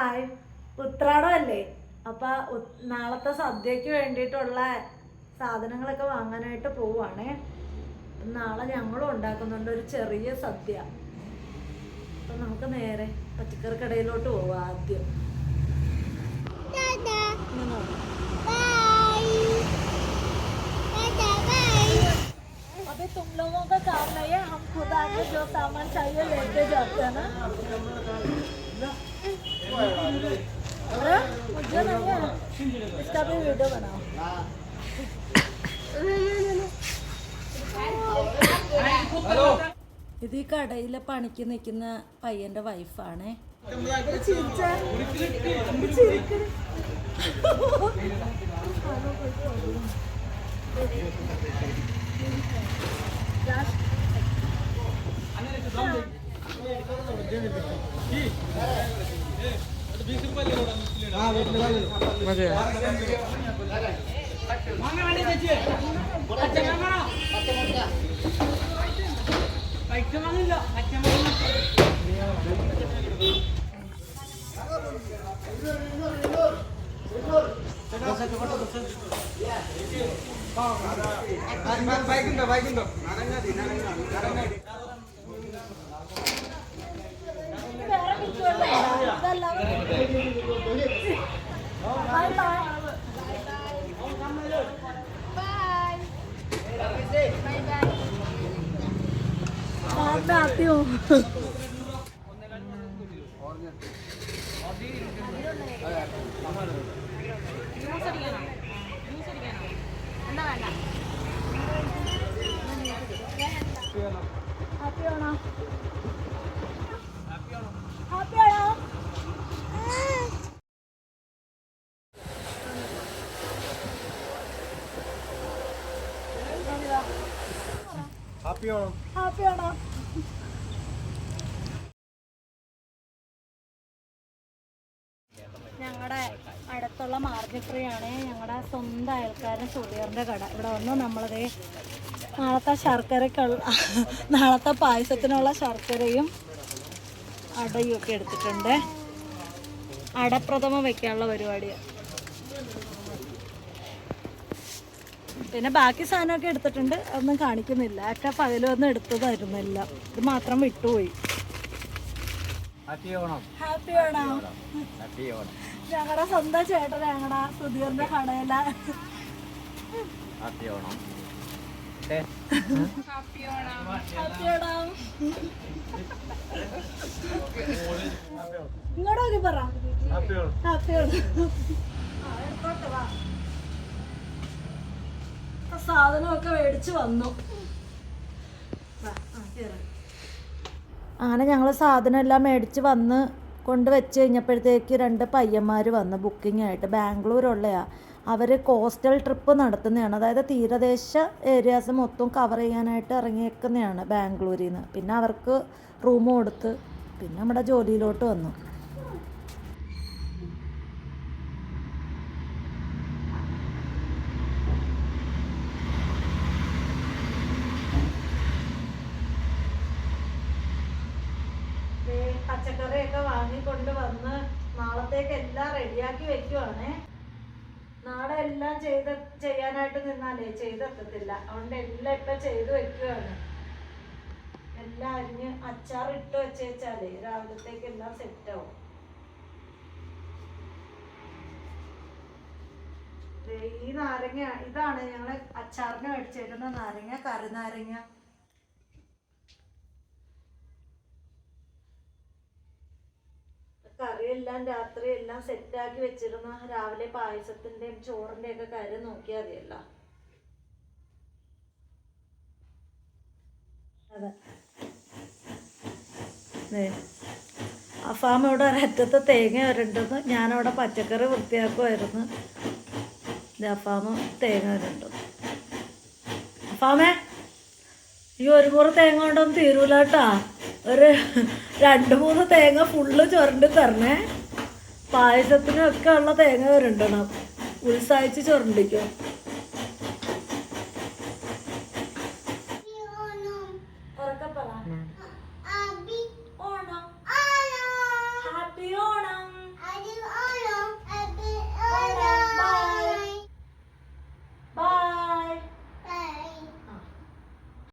Hi ഉത്രാടമല്ലേ അപ്പൊ ഉ- നാളത്തെ സദ്യക്ക് വേണ്ടിയിട്ടുള്ള സാധനങ്ങളൊക്കെ വാങ്ങാനായിട്ട് പോവാണേ നാളെ ഞങ്ങളും ഉണ്ടാക്കുന്നുണ്ട് ഒരു ചെറിയ സദ്യ അപ്പൊ നമുക്ക് നേരെ പച്ചക്കറി കടയിലോട്ട് പോവാം ആദ്യം ഇങ്ങനെ നോക്കാം. अभी तुम लोगों का काम नहीं है हम खुद आके जो सामान चाहिए लेके जाते हैं ना अरे मुझे नहीं है इसका भी वीडियो बनाओ ഇത് ഈ കടയിലെ പണിക്ക് നിൽക്കുന്ന പയ്യന്റെ വൈഫാണേ വേറെ മതിയോ? ബൈക്കുണ്ടോ ബൈക്കുണ്ടോ നടങ്ങാതി നടങ്ങാതി നടങ്ങാതി ഇതല്ല हूँ ഹാപ്പി ആണോ ഹാപ്പി ആണോ ഹാപ്പി ആണോ ഞങ്ങളുടെ അടുത്തുള്ള ഫ്രീ ആണ് ഞങ്ങളുടെ സ്വന്തം അയൽക്കാരൻ സുധീറിന്റെ കട. ഇവിടെ വന്ന്. നമ്മളത് നാളത്തെ ശർക്കരക്കുള്ള നാളത്തെ പായസത്തിനുള്ള ശർക്കരയും അടയും ഒക്കെ എടുത്തിട്ടുണ്ട്. അടപ്രഥമ വെക്കാനുള്ള പരിപാടിയാണ് പിന്നെ ബാക്കി സാധനമൊക്കെ എടുത്തിട്ടുണ്ട്. ഒന്നും കാണിക്കുന്നില്ല. ഒക്കെ പകലൊന്നും എല്ലാം. ഇത് മാത്രം വിട്ടുപോയി. Happy Onam. Happy happy Onam. ഞങ്ങളുടെ സ്വന്തം ചേട്ടൻ ഞങ്ങളുടെ സുധീറിന്റെ കടയില. ഹാപ്പി ഓണം. ഹാപ്പി ആണോ ഇങ്ങോട്ട് നോക്കി പറ. ഹാപ്പി ഓണം. ഹാപ്പി ആണോ സാധനമൊക്കെ മേടിച്ച് വന്നു. അങ്ങനെ ഞങ്ങൾ സാധനം എല്ലാം മേടിച്ച് വന്ന് കൊണ്ട് വെച്ച് കഴിഞ്ഞപ്പോഴത്തേക്ക് രണ്ട് പയ്യന്മാർ വന്ന് ബുക്കിംഗ് ആയിട്ട് ബാംഗ്ലൂരുള്ളയാ. അവർ കോസ്റ്റൽ ട്രിപ്പ് നടത്തുന്നതാണ് അതായത് തീരദേശ ഏരിയാസ് മൊത്തം കവർ ചെയ്യാനായിട്ട് ഇറങ്ങിയേക്കുന്നതാണ് ബാംഗ്ലൂരിൽ നിന്ന് പിന്നെ അവർക്ക് റൂം കൊടുത്ത് പിന്നെ നമ്മുടെ ജോലിയിലോട്ട് വന്നു. പച്ചക്കറിയൊക്കെ വാങ്ങിക്കൊണ്ട് വന്ന് നാളത്തേക്ക് എല്ലാം റെഡിയാക്കി വെക്കുവാണേ. നാളെ എല്ലാം ചെയ്ത് ചെയ്യാനായിട്ട് നിന്നാലേ ചെയ്തെത്തത്തില്ല. അതുകൊണ്ട് എല്ലാം ഇപ്പം ചെയ്ത് വെക്കുവാണ്. എല്ലാം അരിഞ്ഞ് അച്ചാർ ഇട്ട് വെച്ചേച്ചാലേ രാവിലത്തേക്ക് എല്ലാം സെറ്റ് ആവും ദേ ഈ നാരങ്ങ ഇതാണ് ഞങ്ങൾ അച്ചാറിന് മേടിച്ചേക്കുന്ന നാരങ്ങ കറിനാരങ്ങ കറിയെല്ലാം രാത്രി എല്ലാം സെറ്റാക്കി വെച്ചിരുന്ന രാവിലെ പായസത്തിന്റെയും ചോറിന്റെയും ഒക്കെ കാര്യം നോക്കിയാൽ മതിയല്ലോ. അതെ. അഫാം ഇവിടെ ഒരറ്റത്ത് തേങ്ങ വരണ്ടെന്ന് ഞാനവിടെ പച്ചക്കറി വൃത്തിയാക്കുമായിരുന്നു ദേ അഫാമ് തേങ്ങ വരണ്ടെന്ന് അഫാമേ ഈ ഒരു മുറി തേങ്ങ കൊണ്ടൊന്നും തീരൂല കേട്ടാ ഒരു രണ്ട് മൂന്ന് തേങ്ങ ഫുള്ള് ചുരണ്ടി തരണേ. പായസത്തിനൊക്കെ ഉള്ള തേങ്ങ വരണ്ടണം ഉത്സാഹിച്ച് ചുരണ്ടിക്കും?